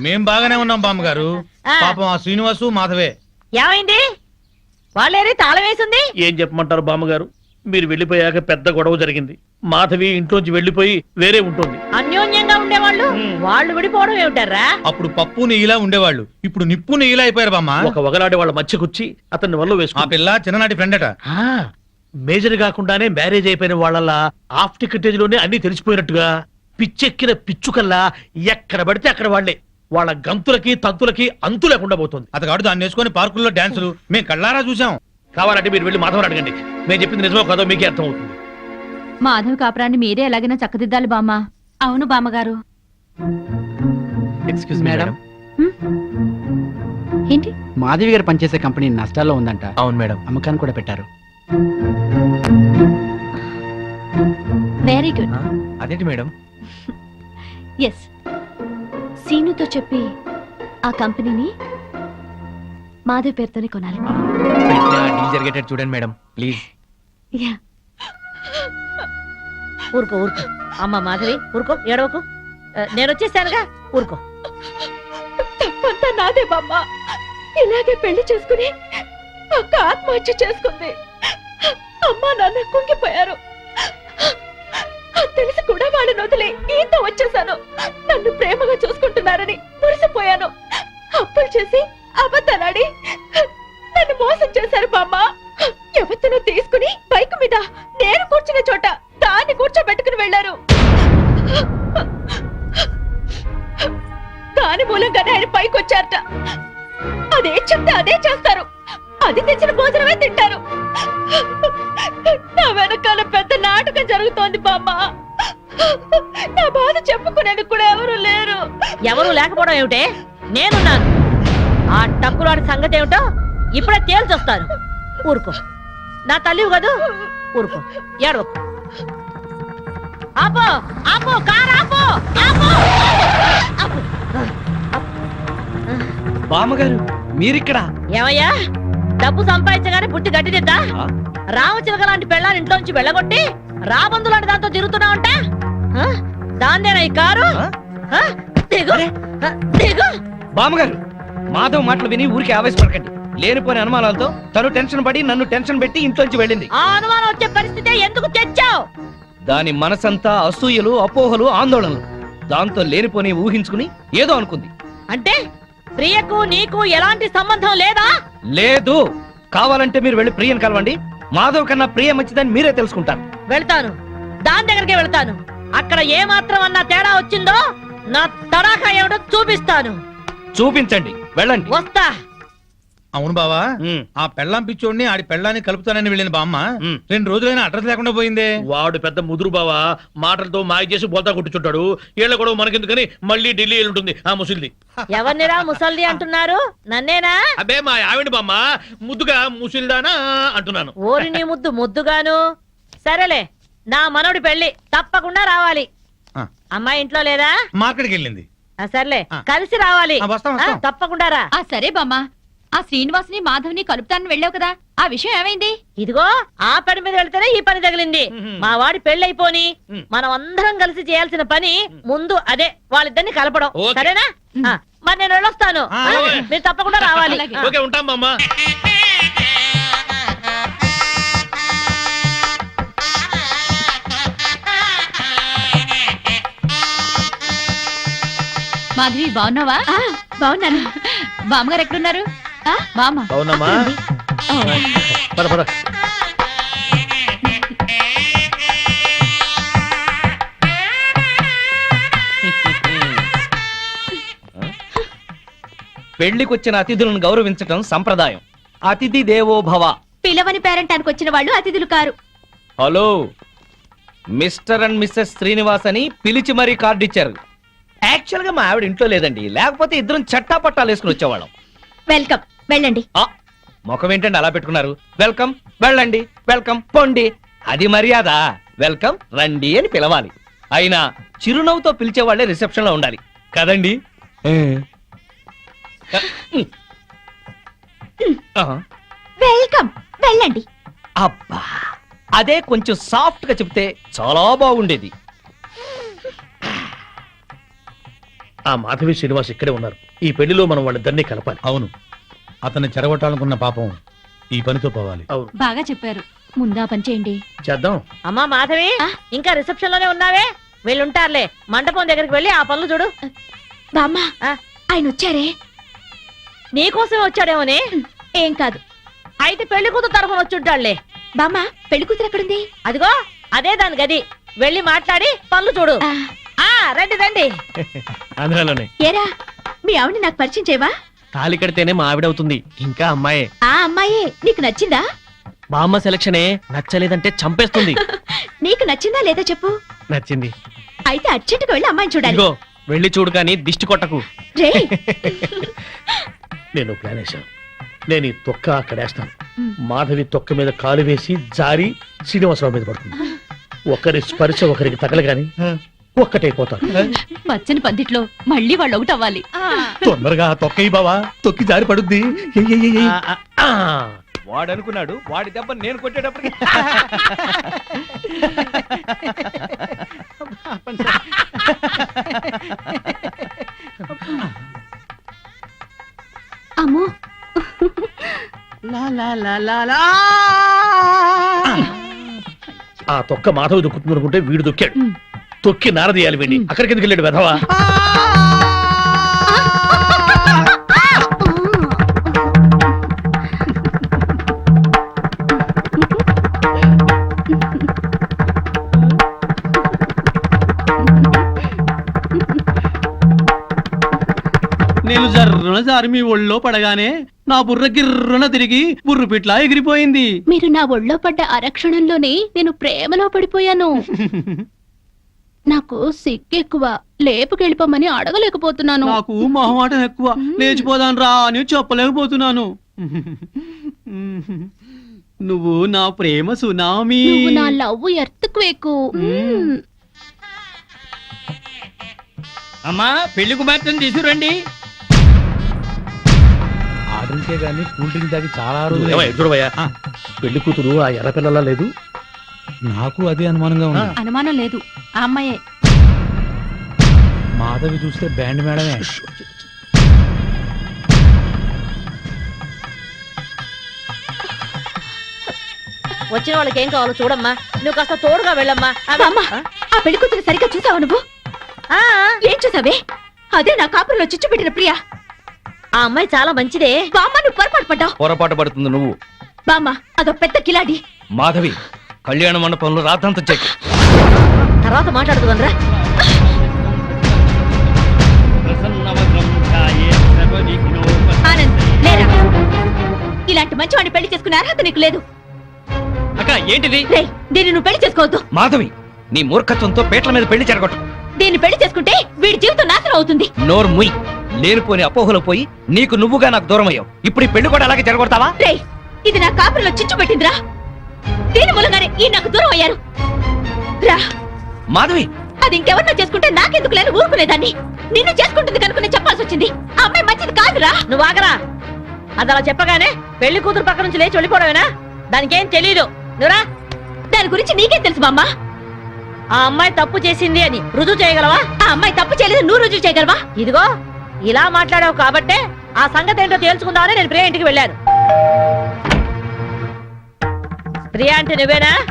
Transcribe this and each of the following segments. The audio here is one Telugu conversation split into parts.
మేం బాగానే ఉన్నాం బామ్మగారు. ఆ. పాపం ఆ శ్రీనివాసు మాధవే. ఏమైంది? వాళ్ళేరి తాళం వేసింది? ఏం చెప్పమంటారు బామ్మగారు? మీరు వెళ్ళిపోయాక పెద్ద గొడవ జరిగింది. మాధవి ఇంట్లోంచి వెళ్ళిపోయి వేరే ఉంటుంది. అన్యోన్యంగా ఉండేవాళ్ళు. వాళ్ళు విడిపోవడం ఏమిటారా అప్పుడు పప్పు నెయ్యిలా ఉండేవాళ్ళు. ఇప్పుడు నిప్పు నెయ్యిలా అయిపోయారు బామ్మ. ఒక వగలాడే వాళ్ళ మధ్యకొచ్చి అతన్ని వల్ల ఆ వేసుకుంది పిల్ల చిన్ననాటి ఫ్రెండ్ అట ఆ, మేజర్ కాకుండానే మ్యారేజ్ అయిపోయిన వాళ్ళ హాఫ్ టికెటేజ్లోనే అన్ని తెలిసిపోయినట్టుగా పిచ్చెక్కిన పిచ్చుకల్లా ఎక్కడ పడితే అక్కడ వాళ్ళే. వాళ్ళ గంతులకి తంతులకి అంతు లేకుండా పోతుంది. అతగాడు దాన్ని వేసుకొని పార్కుల్లో డాన్సులు. మేము కళ్ళారా చూసాం కావాలంటే మీరు వెళ్ళి మాధవని అడగండి. నేను చెప్పింది నిజమో కాదో మీకే అర్థం అవుతుంది మాధవ్ కాపురాన్ని మీరే ఎలాగైనా చక్కదిద్దాలి బామ్మ. అవును బామ్మగారు. ఎక్స్క్యూజ్ మేడం ఏంటి? మాధవి గారు పనిచేసే కంపెనీ నష్టాల్లో ఉందంట. అవును మేడం అమ్మకాన్ని కూడా పెట్టారు. వెరీ గుడ్ అదేంటి మేడం ఎస్ సీనుతో చెప్పి ఆ కంపెనీని మాధవ్ పేరుతోనే కొనాలి. డీల్ జరిగేటట్టు చూడండి మేడం ప్లీజ్. యా. ఊరుకో ఊరుకో. అమ్మ మాధవి ఊరుకో ఏడవకు. ఆ, నేను వచ్చేసానుగా. ఊరుకో. తప్పంతా నాదే బామ్మ. ఇలాగే పెళ్ళి చేసుకుని అక్క ఆత్మహత్య చేసుకుంది. అమ్మా నాన్న కుంగిపోయారు. అది తెలిసి? వాళ్ళని వదిలి ఈత వచ్చేసాను. నన్ను ప్రేమగా చూసుకుంటున్నారని మురిసిపోయాను. అప్పులు చేసి అబద్ధాలాడి నన్ను మోసం చేశారు బామ్మ. ఎవరినో తీసుకుని బైక్ మీద నేను కూర్చున్న చోట దాన్ని కూర్చోబెట్టుకుని వెళ్ళారు దాని మూలంగానే ఆయన పైకి వచ్చారట. అదే చెప్తే అదే చేస్తారు. అది తెచ్చిన భోజనమే తింటారు. నా వెనకాల పెద్ద నాటకం జరుగుతోంది బామ్మ. నా బాధ చెప్పుకునేందుకు కూడా ఎవరు లేరు. ఎవరు లేకపోవడం ఏమిటే? నేనున్నాను. ఆ టక్కులాడి సంగతి ఏమిటో ఇప్పుడే తేల్చొస్తాను. ఊరుకో. నా తల్లివి కదూ? ఊరుకో. ఏడవకు. ఆపో ఆపో కార్ ఆపో ఆపో. ఆపు. బామ్మగారు మీరిక్కడ. ఏమయ్యా? డబ్బు సంపాదించగానే పుట్టి గట్టిదిద్దా ఆ? రామచిలక లాంటి పెళ్ళాన్ని ఇంట్లోంచి వెళ్ళగొట్టి రాబందు లాంటి దాంతో తిరుగుతున్నావంట? దాన్నేనా ఈ కారు? ఆ? ఆ? దిగు. ఆ, దిగు. బామ్మగారు మాధవ్ మాటలు విని ఊరికి ఆవేశపడకండి. లేనిపోని అనుమానాలతో తను టెన్షన్ పడి నన్ను టెన్షన్ పెట్టి ఇంట్లోంచి వెళ్ళింది. ఆ అనుమానం వచ్చే పరిస్థితి ఎందుకు తెచ్చావు? దాని మనసంతా అసూయలు అపోహలు ఆందోళనలు. దాంతో లేనిపోని ఊహించుకుని ఏదో అనుకుంది. అంటే ప్రియకు నీకు ఎలాంటి సంబంధం లేదా? లేదు. కావాలంటే మీరు వెళ్ళి ప్రియని కలవండి. మాధవ్ కన్నా ప్రియ మంచిదని మీరే తెలుసుకుంటారు. వెళ్తాను. దాని దగ్గరికి వెళ్తాను. అక్కడ ఏ మాత్రం అన్న తేడా వచ్చిందో నా తడాఖా ఏమిటో చూపిస్తాను. చూపించండి. వెళ్ళండి. వస్తా. అవును బావా ఉమ్, ఆ పెళ్ళాం పిచ్చోడిని ఆడి పెళ్ళాన్ని కలుపుతానని వెళ్ళిన బామ్మ. ఉమ్. రెండు రోజులైనా అడ్రస్ లేకుండా పోయిందే. వాడు పెద్ద ముదురు బావా మాటలతో మాయ చేసి బోల్తా కొట్టుచుంటాడు. ఏళ్ళ కూడా మనకెందుకని మళ్ళీ ఢిల్లీ ఉంటుంది ఆ ముసిల్ది. ఎవరినిరా ముసల్ది అంటున్నారు? నన్నేనా? అబ్బే మా ఆవిడ బామ్మ ముద్దుగా ముసిల్దానా అంటున్నాను. ఓరి నీ ముద్దు ముద్దుగాను. సరేలే. నా మనవడి పెళ్ళి తప్పకుండా రావాలి ఆ. అమ్మాయి ఇంట్లో లేదా మార్కెట్కి వెళ్ళింది ఆ, సర్లే ఆ. కలిసి రావాలి ఆ, వస్తాం, ఆ, వస్తాం. తప్పకుండా రా ఆ సరే బామ్మ ఆ శ్రీనివాస్ని మాధవ్ని కలుపుతానని వెళ్ళావు కదా ఆ విషయం ఏమైంది ఇదిగో ఆ పని మీద వెళ్తేనే ఈ పని తగిలింది మ్మ్. మా వాడి పెళ్ళైపోని మ్మ్. మనం అందరం కలిసి చేయాల్సిన పని ముందు అదే వాళ్ళిద్దరిని కలపడం ఓకే. సరేనా ఆ, మరి నేను వెళ్ళొస్తాను ఆ, ఆ, అలాగే. మీరు తప్పకుండా రావాలి అలాగే. ఆ. ఓకే ఉంటాం బామ్మ మాధవి బాగున్నావా? బాగున్నాను. బామ్మగారు ఎక్కడున్నారు? బామ్మ. అవునమ్మా పద పద. పెళ్ళికొచ్చిన అతిథులను గౌరవించటం సంప్రదాయం. అతిథి దేవో భవ పిలవని పేరంటానికి వచ్చిన వాళ్ళు అతిథులు car. Hello Mr and Mrs Srinivas అని పిలిచి మరీ కార్డు ఇచ్చారు యాక్చువల్గా మా ఆవిడ ఇంట్లో లేదండి. లేకపోతే ఇద్దరం చట్టా పట్టాలు వేసుకుని వచ్చేవాళ్ళం. వెల్కమ్. వెళ్ళండి. ఆ, ముఖం ఏంటండి అలా పెట్టుకున్నారు? వెల్కమ్ వెళ్ళండి వెల్కమ్ పొండి. అది మర్యాద. వెల్కమ్ రండి అని పిలవాలి. అయినా చిరునవ్వుతో పిలిచే వాళ్ళే రిసెప్షన్లో ఉండాలి. కదండి? ఆ, వెల్కమ్. వెళ్ళండి. అబ్బా అదే కొంచెం సాఫ్ట్గా చెప్తే చాలా బాగుండేది. ఆ మాధవి శ్రీనివాస్ ఇక్కడే ఉన్నారు. ఈ పెళ్ళిలో మనం వాళ్ళిద్దరినీ కలపాలి. అవును. అతన్ని చెరగొట్టాలనుకున్న పాపం ఈ పనితో పోవాలి. అవును. బాగా చెప్పారు. ముందా పని చేయండి. చేద్దాం. అమ్మా మాధవి ఇంకా రిసెప్షన్లోనే ఉన్నావే? వీళ్ళుంటారులే. మండపం దగ్గరికి వెళ్ళి ఆ పనులు చూడు. బామ్మ ఆ. ఆయన వచ్చారే? నీకోసం వచ్చాడేమోని? ఏం కాదు. అయితే పెళ్ళి కూతురు తరఫున వచ్చుంటాడులే బామ్మ పెళ్ళి కూతురు ఎక్కడుంది? అదిగో అదే దాని గది. వెళ్ళి మాట్లాడి పనులు చూడు. ఆ. రండి రండి. ఆంధ్రాలోనే. ఏరా మీ ఆవిడ నాకు పరిచయం చేయవా? తాళి కడితేనే మా ఆవిడ అవుతుంది. ఇంకా అమ్మాయే. ఆ అమ్మాయి నీకు నచ్చిందా? మా అమ్మ సెలక్షనే నచ్చలేదంటే చంపేస్తుంది. నీకు నచ్చిందా లేదా చెప్పు? నచ్చింది. అయితే అర్జెంటుగా వెళ్ళి అమ్మాయిని చూడాలి. ఇదిగో వెళ్ళి చూడు కానీ దిష్టి కొట్టకు. రే నేను ప్లాన్ వేశాను. నేను ఈ తొక్క అక్కడ వేస్తాను. మ్. మాధవి తొక్క మీద కాలు వేసి జారి శ్రీనివాసరావు మీద పడుతుంది. ఒకరి స్పర్శ ఒకరికి తగలగాని ఒక్కటైపోతారు. పచ్చని పందిట్లో మళ్ళీ వాళ్ళు ఒకటి అవ్వాలి. తొందరగా తొక్కయి బావా తొక్కి జారి పడుద్ది. వాడు అనుకున్నాడు వాడి దెబ్బ నేను కొట్టేటప్పటికి. అమ్మో. ఆ తొక్క మాధవి దొక్కుతుంది అనుకుంటే వీడు దొక్కాడు. తొక్కి నారదీయాలి వీడిని అక్కడికి ఎందుకు వెళ్ళాడు వెధవా? నేను జర్రున జారి మీ ఒళ్ళో పడగానే నా బుర్ర గిర్రున తిరిగి బుర్రు పిట్లా ఎగిరిపోయింది. మీరు నా ఒళ్ళో పడ్డ అరక్షణంలోనే నేను ప్రేమలో పడిపోయాను. నాకు సిగ్గెక్కువ లేపుకెళ్ళిపోమని అడగలేకపోతున్నాను. నాకు మొహమాటం ఎక్కువ లేచిపోదాను రా అని చెప్పలేకపోతున్నాను. నువ్వు నా ప్రేమ సునామీ. నువ్వు నా లవ్ ఎర్త్క్వేకు. మ్మ్. అమ్మా పెళ్ళి కుమార్తెను తీసుకురండి. ఆ డ్రింకే గానీ కూల్ డ్రింక్ తాగి చాలా రోజులు. పెళ్ళి కూతురు ఆ ఎర్ర పిల్లలా లేదు. నాకు అదే అనుమానంగా ఉంది. అనుమానం లేదు. ఆ అమ్మాయే. మాధవి చూస్తే బ్యాండ్ మేడమే. వచ్చిన వాళ్ళకి ఏం కావాలో చూడమ్మా. నువ్వు కాస్త తోడుగా వెళ్ళమ్మా. ఆ, బామ్మ ఆ? పెళ్ళి కూతురు సరిగ్గా చూసావా నువ్వు? ఆ, ఏం చూసావే? అదే నా కాపురంలో చిచ్చు పెట్టిన ప్రియా. ఆ అమ్మాయి చాలా మంచిదే. బామ్మ నువ్వు పొరపాటు పడ్డావు. పొరపాటు పడుతుంది నువ్వు. బామ్మ అదో పెద్ద కిలాడి. మాధవి కళ్యాణ మండపంలో రాద్ధాంతం చెక్ తర్వాత మాట్లాడుతుందిరా ఇలాంటి మంచివాడిని పెళ్ళి చేసుకునే అర్హత నీకు లేదు. అక్క ఏంటిది? దీన్ని నువ్వు పెళ్ళి చేసుకోవద్దు. మాధవి నీ మూర్ఖత్వంతో పేట్ల మీద పెళ్ళి చెరగొట్టు దీన్ని పెళ్ళి చేసుకుంటే వీడి జీవితం నాశనం అవుతుంది. నోరు ముయ్ లేనిపోని అపోహలో పోయి నీకు నువ్వుగా నాకు దూరం అయ్యావు ఇప్పుడు ఈ పెళ్ళి కూడా అలాగే చెరగొడతావా రే ఇది నా కాపురంలో చిచ్చు పెట్టిందిరా. దీని మూలంగానే ఈ నాకు దూరం అయ్యారు రా. మాధవి. అది ఇంకెవరినో చేసుకుంటే నాకెందుకు లేని ఊరుకునేదాన్ని? నిన్ను చేసుకుంటుంది కనుక నేను చెప్పాల్సి వచ్చింది. ఆ అమ్మాయి మంచిది కాదురా. నువ్వు ఆగరా. అది అలా చెప్పగానే పెళ్ళి కూతురు పక్క నుంచి లేచి వెళ్ళిపోవడమేనా? దానికేం తెలీదు. నువ్వురా దాని గురించి నీకేం తెలుసు బామ్మ ఆ అమ్మాయి తప్పు చేసింది అని రుజువు చేయగలవా? ఆ అమ్మాయి తప్పు చేయలేదు నువ్వు రుజువు చేయగలవా? ఇదిగో ఇలా మాట్లాడావు కాబట్టే ఆ సంగతి ఏంటో తేల్చుకుందామని నేను ప్రియా ఇంటికి వెళ్ళాను. ప్రియా అంటే నువ్వేనా?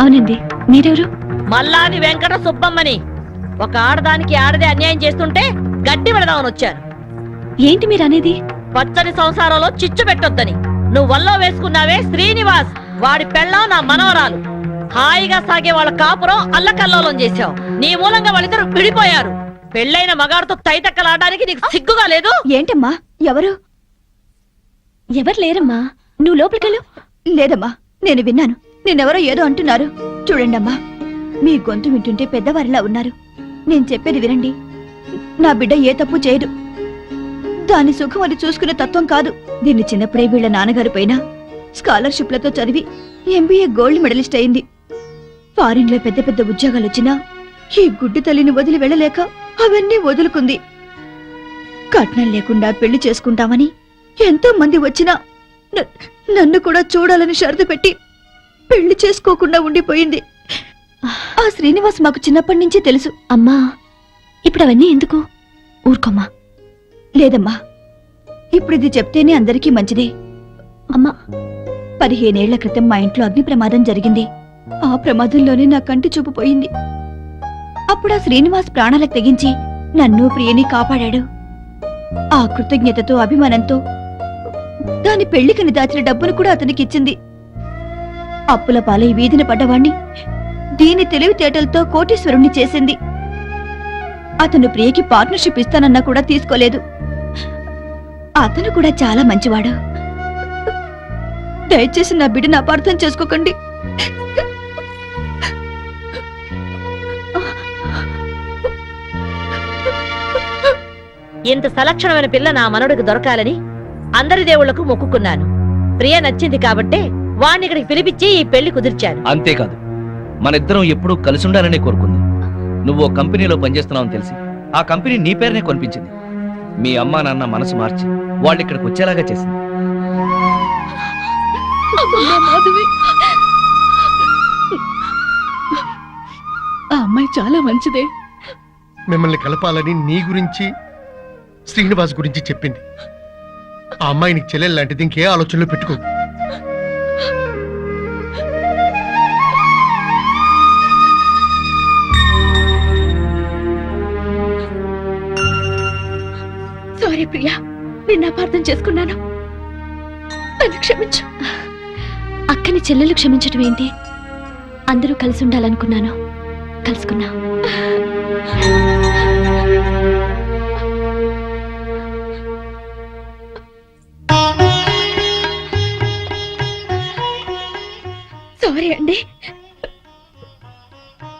అవునండి. మీరెవరు? మల్లాది వెంకట సుబ్బమ్మని. ఒక ఆడదానికి ఆడదే అన్యాయం చేస్తుంటే గడ్డి పెడదామని వచ్చాను. ఏంటి మీరు అనేది పచ్చని సంసారంలో చిచ్చు పెట్టొద్దని. నువ్వు వల్లో వేసుకున్నావే శ్రీనివాస్. వాడి పెళ్ళం నా మనవరాలు. హాయిగా సాగే వాళ్ళ కాపురం అల్లకల్లోలం చేశావు. నీ మూలంగా వాళ్ళిద్దరు విడిపోయారు. పెళ్ళైన మగాడితో తైతక్కలాడడానికి నీకు సిగ్గుగా లేదు? ఏంటమ్మా? ఎవరు? ఎవరు లేరమ్మా? నువ్వు లోపలికెళ్ళు. లేదమ్మా. నేను విన్నాను. నేనెవరో ఏదో అంటున్నారు. చూడండమ్మా మీ గొంతు వింటుంటే పెద్దవారిలా ఉన్నారు. నేను చెప్పేది వినండి. నా బిడ్డ ఏ తప్పు చేయదు. దాని సుఖం అది చూసుకునే తత్వం కాదు. దీన్ని చిన్నప్పుడే వీళ్ళ నాన్నగారు పైన స్కాలర్షిప్లతో చదివి ఎంబీఏ గోల్డ్ మెడలిస్ట్ అయింది. ఫారిన్లో పెద్ద పెద్ద ఉద్యోగాలు వచ్చినా ఈ గుడ్డి తల్లిని వదిలి వెళ్ళలేక అవన్నీ వదులుకుంది. కట్నం లేకుండా పెళ్ళి చేసుకుంటామని ఎంతో మంది వచ్చినా నన్ను కూడా చూడాలని షరతు పెట్టి పెళ్ళి చేసుకోకుండా ఉండిపోయింది. ఆ శ్రీనివాస్ మాకు చిన్నప్పటి నుంచే తెలుసు. అమ్మా ఇప్పుడు అవన్నీ ఎందుకు? ఊరుకోమ్మా. లేదమ్మా. ఇప్పుడు ఇది చెప్తేనే అందరికీ మంచిదే. అమ్మా పదిహేనేళ్ళ క్రితం మా ఇంట్లో అగ్ని ప్రమాదం జరిగింది. ఆ ప్రమాదంలోనే నా కంటి చూపు పోయింది. అప్పుడు ఆ శ్రీనివాస్ ప్రాణాలకు తెగించి నన్ను ప్రియని కాపాడాడు. ఆ కృతజ్ఞతతో అభిమానంతో దాని పెళ్ళికని దాచిన డబ్బును కూడా అతనికి ఇచ్చింది అప్పుల పాలై వీధిన పడ్డవాణ్ణి దీని తెలివితేటలతో కోటీశ్వరుణ్ణి చేసింది. అతను ప్రియకి పార్ట్నర్షిప్ ఇస్తానన్నా కూడా తీసుకోలేదు. అతను కూడా చాలా మంచివాడు. దయచేసి నా బిడ్డను అపార్థం చేసుకోకండి. ఇంత సలక్షణమైన పిల్ల నా మనవడికి దొరకాలని అందరి దేవుళ్ళకు మొక్కుకున్నాను. ప్రియ నచ్చింది కాబట్టే వాణ్ణి ఇక్కడికి పిలిపించి ఈ పెళ్ళి కుదిర్చాను. అంతేకాదు మన ఇద్దరం ఎప్పుడూ కలిసి ఉండాలనే కోరుకుంది. నువ్వు ఓ కంపెనీలో పనిచేస్తున్నావని తెలిసి ఆ కంపెనీ నీ పేరునే కొనిపించింది. మీ అమ్మా నాన్న మనసు మార్చి వాళ్ళు ఇక్కడికి వచ్చేలాగా చేసింది. ఆ అమ్మాయి చాలా మంచిదే. మిమ్మల్ని కలపాలని నీ గురించి శ్రీనివాస్ గురించి చెప్పింది. ఆ అమ్మాయి నీకు చెల్లెలు లాంటిది ఇంకే ఆలోచనలో పెట్టుకో. సారీ ప్రియా. నిన్ను అపార్థం చేసుకున్నాను. నన్ను క్షమించు. అక్కని చెల్లెలు క్షమించడం ఏంటి? అందరూ కలిసి ఉండాలనుకున్నాను. కలుసుకున్నా సారీ అండి.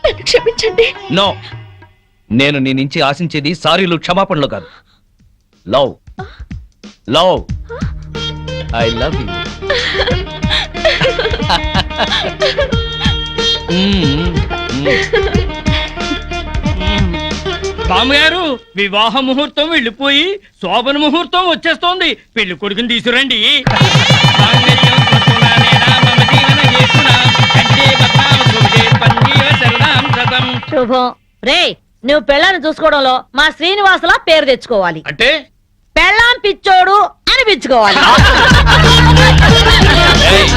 నన్ను క్షమించండి. నో. నేను నీ నుంచి ఆశించేది సారీలు క్షమాపణలు కాదు. Love. Love. I love you. బామ్మగారు వివాహ ముహూర్తం వెళ్ళిపోయి శోభన ముహూర్తం వచ్చేస్తోంది. పెళ్ళి కొడుకుని తీసురండి శతం. శుభం రే నువ్వు పెళ్ళాన్ని చూసుకోవడంలో మా శ్రీనివాసులా పేరు తెచ్చుకోవాలి అంటే పెళ్ళాం పిచ్చోడు అనిపించుకోవాలి ఏయ్.